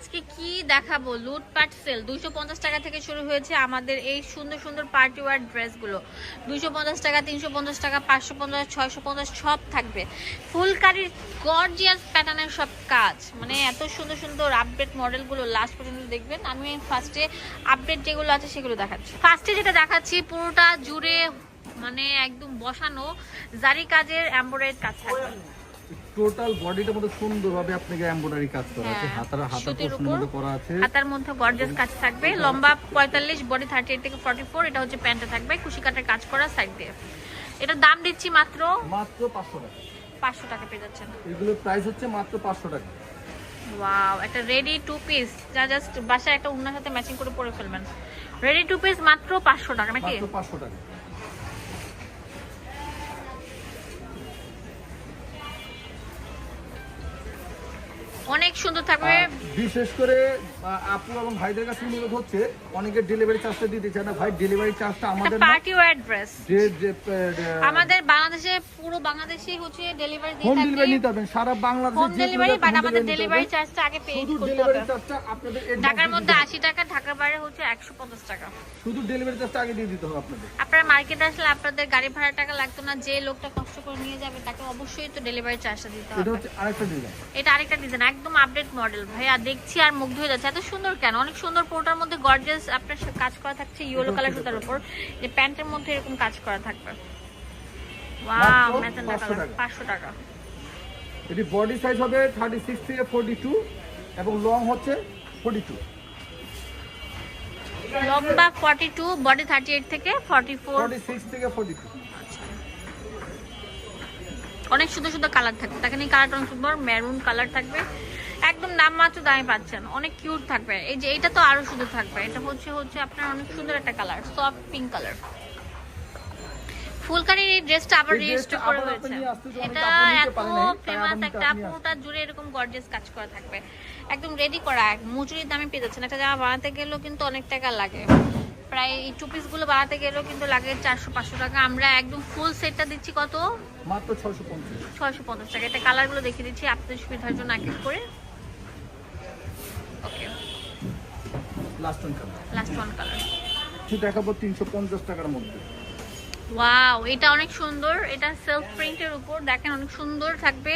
আজকে কি দেখাবো? লুটপাট সেল পঞ্চাশ টাকা থেকে শুরু হয়েছে আমাদের এই সুন্দর সুন্দর পার্টি ওয়ার ড্রেসগুলো পঞ্চাশ টাকা, তিনশো পঞ্চাশ টাকা, পাঁচশো পঞ্চাশ, ছয়শো পঞ্চাশ, সব থাকবে। ফুলকারির গর্জিয়াস প্যাটার্নের সব কাজ। মানে এত সুন্দর সুন্দর আপডেট মডেলগুলো লাস্ট পর্যন্ত দেখবেন। আমি ফার্স্টে আপডেট যেগুলো আছে সেগুলো দেখাচ্ছি। ফার্স্টে যেটা দেখাচ্ছি, পুরোটা জুড়ে মানে একদম বসানো জারি কাজের এমব্রয়েড কাজ থাকবে। টোটাল বডিটার মধ্যে সুন্দরভাবে আপনাকে এমব্রয়ডারি কাজ করা আছে। হ্যাঁ, হাতার হাতার পোর্শনের মধ্যে করা আছে। হাতার মধ্যে গর্জাস কাজ থাকবে। লম্বা পঁয়তাল্লিশ বডি থার্টি এইট থেকে ফর্টি ফোর এটা হচ্ছে প্যান্টটা থাকবে। কুশি কাটার কাজ করা সাইড দিয়ে। এটার দাম দিচ্ছি মাত্র মাত্র পাঁচশো টাকা। পাঁচশো টাকা পেয়ে যাচ্ছেন। এগুলোর প্রাইস হচ্ছে মাত্র পাঁচশো টাকা। ওয়াও একটা রেডি টু পিস যা জাস্ট বাসায় একটা উন্নার সাথে ম্যাচিং করে পরে ফেলবেন। রেডি টু পিস মাত্র পাঁচশো টাকা নাকি? মাত্র পাঁচশো টাকা। অনেক সুন্দর থাকবে। বিশেষ করে আপু এবং ভাইদের কাছে অনুরোধ হচ্ছে অনেকে ডেলিভারি চার্জটা দিতে চায় না। ভাই ডেলিভারি চার্জটা আমাদের পার্টি ওয়্যার ড্রেস আমাদের বাংলাদেশে পুরো বাংলাদেশে হচ্ছে ডেলিভারি দিয়ে হোম ডেলিভারি নিতে পারবেন সারা বাংলাদেশে হোম ডেলিভারি বাট আমাদের ডেলিভারি চার্জটা আগে পে করতে ডেলিভারি হবে। চার্জটা আপনাদের ঢাকার মধ্যে দিতে হবে। আশি টাকা ঢাকার বাইরে হচ্ছে একশো পঞ্চাশ টাকা। শুধু ডেলিভারি চার্জটা আগে দিয়ে দিতে হবে আপনাদের। আপনারা মার্কেটে আসলে আপনাদের গাড়ি ভাড়া টাকা লাগতো না যে লোকটা কষ্ট করে নিয়ে যাবে তাকে অবশ্যই তো ডেলিভারি চার্জটা দিতে এটা হচ্ছে আরেকটা ডিজাইন এটা আরেকটা ডিজাইন একদম আপডেট মডেল ভাইয়া দেখছি আর মুগ্ধ হয়ে যাচ্ছে। এত সুন্দর কেন? অনেক সুন্দর পোটার মধ্যে গর্জিয়াস আপনার কাজ করা থাকছে ইয়েলো কালার সুতার উপর। যে প্যান্টের মধ্যে এরকম কাজ করা থাকবে। ওয়াও ম্যাজেন্ডা 500 কালার টাকা। পাঁচশো টাকা। এটি বডি সাইজ হবে থার্টি সিক্স থেকে ফোর্টি টু এবং লং হচ্ছে ফোর্টি টু লম্বা forty two body thirty eight থেকে ফর্টি ফোর ফোর্টি সিক্স থেকে ফোর্টি টু অনেক সুন্দর সুন্দর কালার থাকবে দেখেন এই কালারটা অনেক সুন্দর মেরুন কালার থাকবে। একদম নাম মাত্র দামে পাচ্ছেন অনেক কিউট থাকবে। এই যে এটা তো আরও সুন্দর থাকবে। এটা হচ্ছে হচ্ছে আপনার অনেক সুন্দর একটা কালার সফট পিঙ্ক কালার ফুলকারির এই ড্রেসটা আবার dressটা করে হয়েছে এটা এত ফেমাস একটা পুরোটা জুড়ে এরকম গর্জিয়াস কাজ করা থাকবে। একদম রেডি করা এক মজুরির দামে পেয়ে যাচ্ছেন। একটা জামা বানাতে গেলেও কিন্তু অনেক টাকা লাগে। প্রায় এই টু পিসগুলো বানাতে গেলেও কিন্তু লাগে চারশো পাঁচশো টাকা। আমরা একদম ফুল সেটটা দিচ্ছি কত? মাত্র ছয়শো পঞ্চাশ। ছয়শো পঞ্চাশ টাকা। এটা কালারগুলো দেখিয়ে দিচ্ছি আপনাদের সুবিধার জন্য এক করে। Okay last one colour last one colour কিছু দেখাবো তিনশো পঞ্চাশ টাকার মধ্যে। ওয়াও এটা অনেক সুন্দর। এটা সেলফ প্রিন্টের উপর। দেখেন অনেক সুন্দর থাকবে।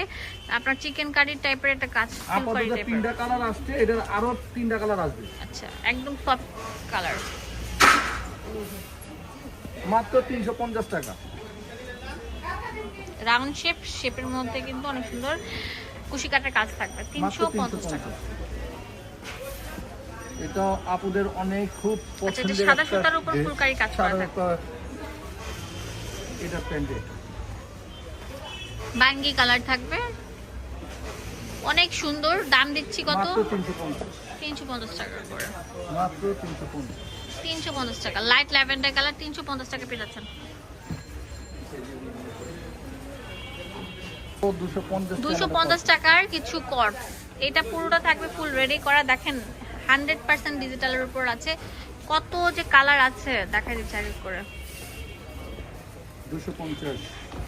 আপনার চিকেন কারি টাইপের একটা কাজ আপাতত তিনটা কালার আসছে। এটার আরও তিনটা কালার আসবে। আচ্ছা একদম সফট কালার মাত্র তিনশো পঞ্চাশ টাকা। রাউন্ড শেপ শেপের মধ্যে কিন্তু অনেক সুন্দর কুশি কাটার কাজ থাকবে। তিনশো পঞ্চাশ টাকা। এটা আপুদের অনেক খুব আচ্ছা, পছন্দের সাদা সুতার উপর ফুলকারি কাজ করা থাকে। এটা প্যান্টে বাঙ্গি কালার থাকবে। অনেক সুন্দর দাম দিচ্ছি কত? মাত্র তিনশো পঞ্চাশ। তিনশো পঞ্চাশ টাকা করে মাত্র তিনশো পঞ্চাশ। তিনশো পঞ্চাশ টাকা। লাইট ল্যাভেন্ডার কালার তিনশো পঞ্চাশ টাকা পেয়ে যাচ্ছেন। দুশো পঞ্চাশ টাকার কিছু কর এটা পুরোটা থাকবে ফুল রেডি করা। দেখেন হান্ড্রেড পার্সেন্ট ডিজিটালের উপর আছে। কত যে কালার আছে দেখা যাচ্ছে করে।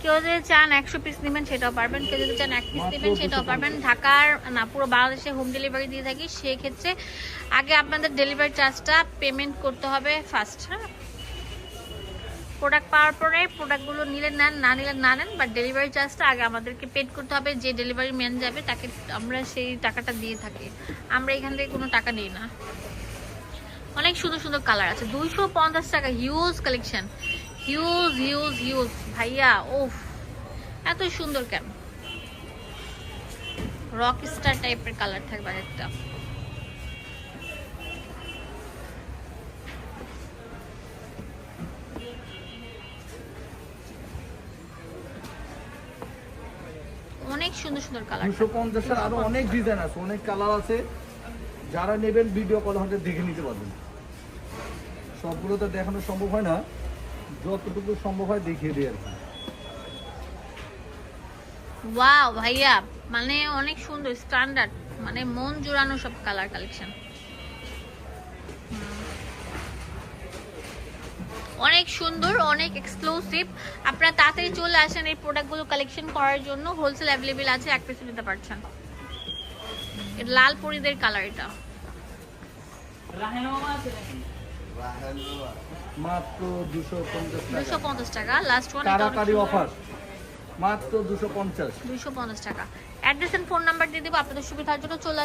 কেউ যদি চান একশো পিস নেবেন সেটাও পারবেন। কেউ যদি চান এক পিস নেবেন সেটাও পারবেন। ঢাকার না পুরো বাংলাদেশে হোম ডেলিভারি দিয়ে থাকি। সেক্ষেত্রে আগে আপনাদের ডেলিভারি চার্জটা পেমেন্ট করতে হবে ফার্স্ট হ্যাঁ? প্রোডাক্ট পাওয়ার পরে প্রোডাক্টগুলো নিলে নেন না নিলে না নেন বাট ডেলিভারি চার্জটা আগে আমাদেরকে পেড করতে হবে। যে ডেলিভারি ম্যান যাবে তাকে আমরা সেই টাকাটা দিয়ে থাকি। আমরা এখান থেকে কোনো টাকা নিই না। অনেক সুন্দর সুন্দর কালার আছে। দুইশো পঞ্চাশ টাকা huge collection huge huge huge ভাইয়া ওফ এত সুন্দর কেন? রক স্টার টাইপের কালার থাকবে একটা অনেক সুন্দর সুন্দর কালার আরও অনেক ডিজাইন আছে অনেক কালার আছে। যারা নেবেন ভিডিও কল হাতে দেখে নিতে পারবেন। সবগুলো তো দেখানো সম্ভব হয় না। যতটুকু সম্ভব হয় দেখিয়ে দিই আর কি। ওয়াও ভাইয়া মানে অনেক সুন্দর স্ট্যান্ডার্ড মানে মন জোড়ানো সব কালার কালেকশন অনেক সুন্দর অনেক এক্সক্লুসিভ আপনারা তাড়াতাড়ি চলে আসেন এই প্রোডাক্টগুলো কালেকশন করার জন্য। হোলসেল অ্যাভেলেবেল আছে এক পিস নিতে পারছেন। এটা লাল পরিদের কালার এটা। মাত্র দুশো পঞ্চাশ দুশো টাকা পঞ্চাশ টাকা লাস্ট ওয়ান তাড়াতাড়ি অফার মাত্র দুশো পঞ্চাশ। দুশো পঞ্চাশ টাকা। অ্যাড্রেস এন্ড ফোন নাম্বার দিয়ে দেব আপনাদের সুবিধার জন্য চলে